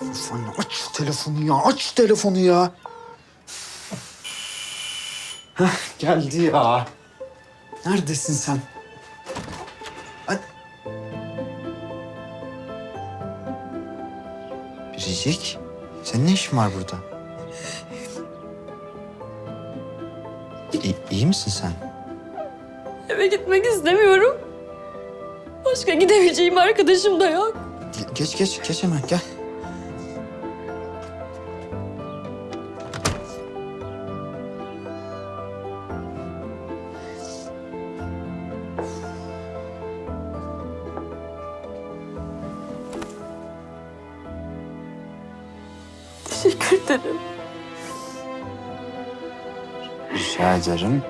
Of anne aç şu telefonu ya. Aç şu telefonu ya. Heh, geldi ya. Neredesin sen? Hadi. Biricik, senin ne işin var burada? İyi, iyi misin sen? Eve gitmek istemiyorum. Başka gidebileceğim arkadaşım da yok. Ge- Geç geç geç hemen gel. Teşekkür ederim. Rica ederim.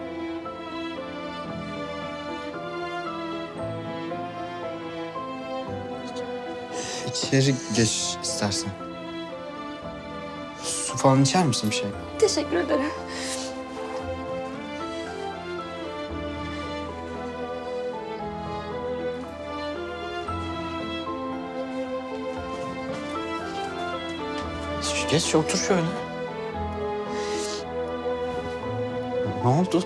İçeri geç istersen. Su falan içer misin bir şey? Teşekkür ederim. Geç otur şöyle. Ne oldu?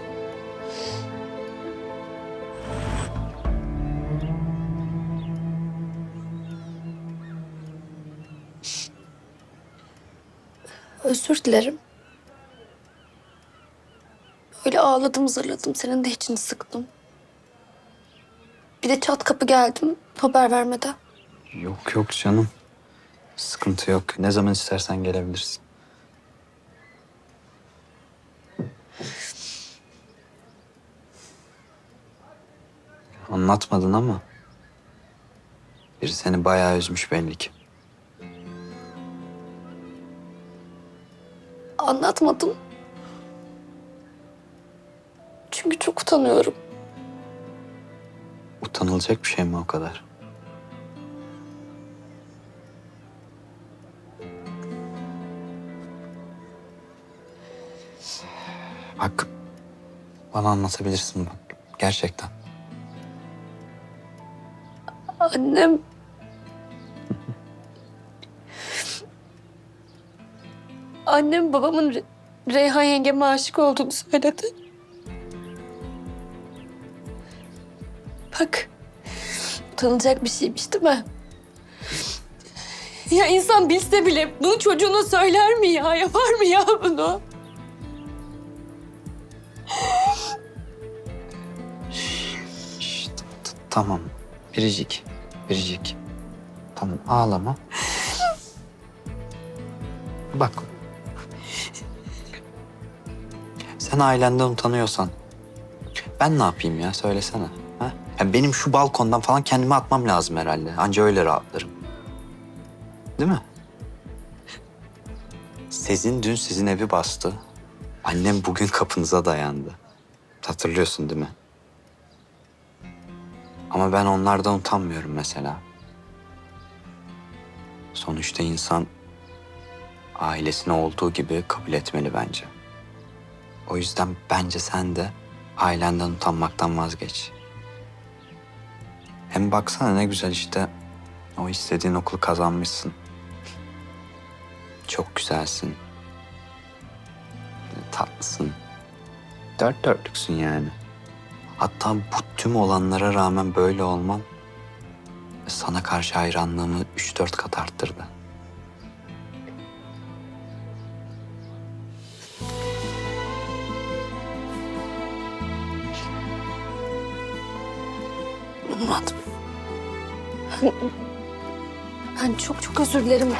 Özür dilerim. Öyle ağladım zırladım. Senin de içini sıktım. Bir de çat kapı geldim haber vermeden. Yok yok canım. Sıkıntı yok. Ne zaman istersen gelebilirsin. Anlatmadın ama biri seni bayağı üzmüş belli ki. Anlatmadım. Çünkü çok utanıyorum. Utanılacak bir şey mi o kadar? Bak, bana anlatabilirsin bak. Gerçekten. Annem... Annem babamın Re- Reyhan yengeme aşık olduğunu söyledi. Bak, utanılacak bir şeymiş değil mi? Ya insan bilse bile bunu çocuğuna söyler mi ya? Yapar mı ya bunu? Tamam. Biricik, biricik. Tamam, ağlama. Bak. Sen ailenden utanıyorsan ben ne yapayım ya söylesene. Ha? Ya benim şu balkondan falan kendimi atmam lazım herhalde. Anca öyle rahatlarım. Değil mi? Sezin dün sizin evi bastı. Annem bugün kapınıza dayandı. Hatırlıyorsun değil mi? Ama ben onlardan utanmıyorum mesela. Sonuçta insan ailesine olduğu gibi kabul etmeli bence. O yüzden bence sen de ailenden utanmaktan vazgeç. Hem baksana ne güzel işte o istediğin okulu kazanmışsın. Çok güzelsin. Tatlısın. Dört dörtlüksün yani. Hatta bu tüm olanlara rağmen böyle olman sana karşı hayranlığımı üç dört kat arttırdı. Murat. Ben çok çok özür dilerim.